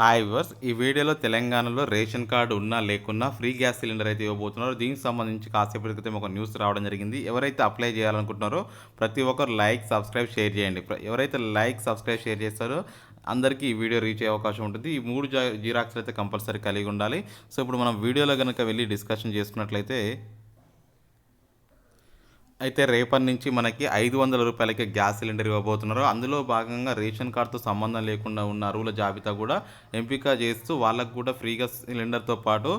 Hi verse ఈ వీడియోలో తెలంగాణలో రేషన్ కార్డు ఉన్నా లేకున్నా ఫ్రీ గ్యాస్ సిలిండర్ అయితే ఇవ్వబోతున్నారు. దీనికి సంబంధించి కాసేపటి క్రితం ఒక న్యూస్ రావడం జరిగింది. ఎవరైతే అప్లై చేయాలనుకుంటున్నారో ప్రతి ఒక్కరు లైక్ సబ్స్క్రైబ్ షేర్ చేయండి. ఎవరైతే లైక్ సబ్స్క్రైబ్ షేర్ చేస్తారో అందరికీ ఈ వీడియో రీచ్ అయ్యే అవకాశం ఉంటుంది. ఈ మూడు జా అయితే కంపల్సరీ కలిగి ఉండాలి. సో ఇప్పుడు మనం వీడియోలో కనుక వెళ్ళి డిస్కషన్ చేసుకున్నట్లయితే అయితే రేపటి నుంచి మనకి ఐదు వందల రూపాయలకి గ్యాస్ సిలిండర్ ఇవ్వబోతున్నారు. అందులో భాగంగా రేషన్ కార్డుతో సంబంధం లేకుండా ఉన్న అరువుల జాబితా కూడా ఎంపిక చేస్తూ వాళ్ళకు కూడా ఫ్రీగా సిలిండర్తో పాటు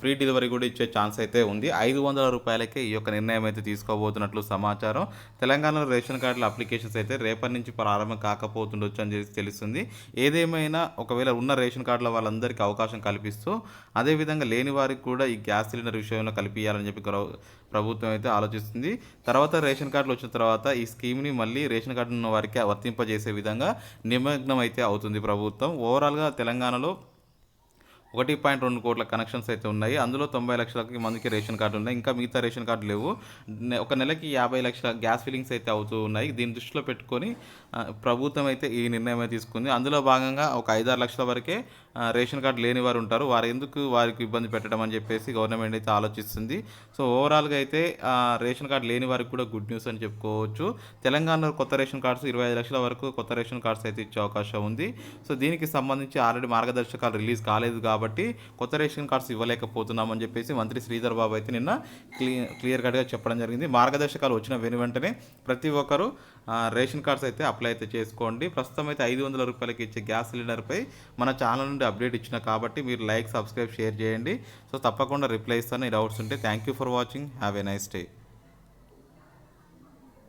ఫ్రీ డెలివరీ కూడా ఇచ్చే ఛాన్స్ అయితే ఉంది. ఐదు వందల రూపాయలకే ఈ యొక్క నిర్ణయం అయితే తీసుకోబోతున్నట్లు సమాచారం. తెలంగాణలో రేషన్ కార్డుల అప్లికేషన్స్ అయితే రేపటి నుంచి ప్రారంభం కాకపోతుండొచ్చు అని చెప్పి తెలుస్తుంది. ఏదేమైనా ఒకవేళ ఉన్న రేషన్ కార్డుల వాళ్ళందరికీ అవకాశం కల్పిస్తూ అదేవిధంగా లేని వారికి కూడా ఈ గ్యాస్ సిలిండర్ విషయంలో కల్పించాలని చెప్పి ప్రభుత్వం అయితే ఆలోచిస్తుంది. తర్వాత రేషన్ కార్డులు వచ్చిన తర్వాత ఈ స్కీమ్ని మళ్ళీ రేషన్ కార్డు ఉన్న వారికి వర్తింపజేసే విధంగా నిమగ్నం అయితే అవుతుంది ప్రభుత్వం. ఓవరాల్గా తెలంగాణలో ఒకటి పాయింట్ రెండు కోట్ల కనెక్షన్స్ అయితే ఉన్నాయి. అందులో తొంభై లక్షలకి మందికి రేషన్ కార్డు ఉన్నాయి. ఇంకా మిగతా రేషన్ కార్డు లేవు. ఒక నెలకి యాభై లక్షల గ్యాస్ ఫిల్లింగ్స్ అయితే అవుతూ ఉన్నాయి. దీన్ని దృష్టిలో పెట్టుకొని ప్రభుత్వం అయితే ఈ నిర్ణయం అయితే తీసుకుంది. అందులో భాగంగా ఒక ఐదారు లక్షల వరకే రేషన్ కార్డు లేని వారు ఉంటారు. వారు ఎందుకు వారికి ఇబ్బంది పెట్టడం అని చెప్పేసి గవర్నమెంట్ అయితే ఆలోచిస్తుంది. సో ఓవరాల్గా అయితే రేషన్ కార్డు లేని వారికి కూడా గుడ్ న్యూస్ అని చెప్పుకోవచ్చు. తెలంగాణలో కొత్త రేషన్ కార్డ్స్ ఇరవై ఐదు లక్షల వరకు కొత్త రేషన్ కార్డ్స్ అయితే ఇచ్చే అవకాశం ఉంది. సో దీనికి సంబంధించి ఆల్రెడీ మార్గదర్శకాలు రిలీజ్ కాలేదు కాబట్టి కాబట్టి కొత్త రేషన్ కార్డ్స్ ఇవ్వలేకపోతున్నామని చెప్పేసి మంత్రి శ్రీధర్ బాబు అయితే నిన్న క్లియర్ క్లియర్ కట్గా చెప్పడం జరిగింది. మార్గదర్శకాలు వచ్చిన వెను వెంటనే ప్రతి ఒక్కరు రేషన్ కార్డ్స్ అయితే అప్లై అయితే చేసుకోండి. ప్రస్తుతం అయితే ఐదు వందల రూపాయలకి ఇచ్చే గ్యాస్ సిలిండర్పై మన ఛానల్ నుండి అప్డేట్ ఇచ్చిన కాబట్టి మీరు లైక్ సబ్స్క్రైబ్ షేర్ చేయండి. సో తప్పకుండా రిప్లై ఇస్తాను. ఈ డౌట్స్ ఉంటే thank you for watching. Have a nice day.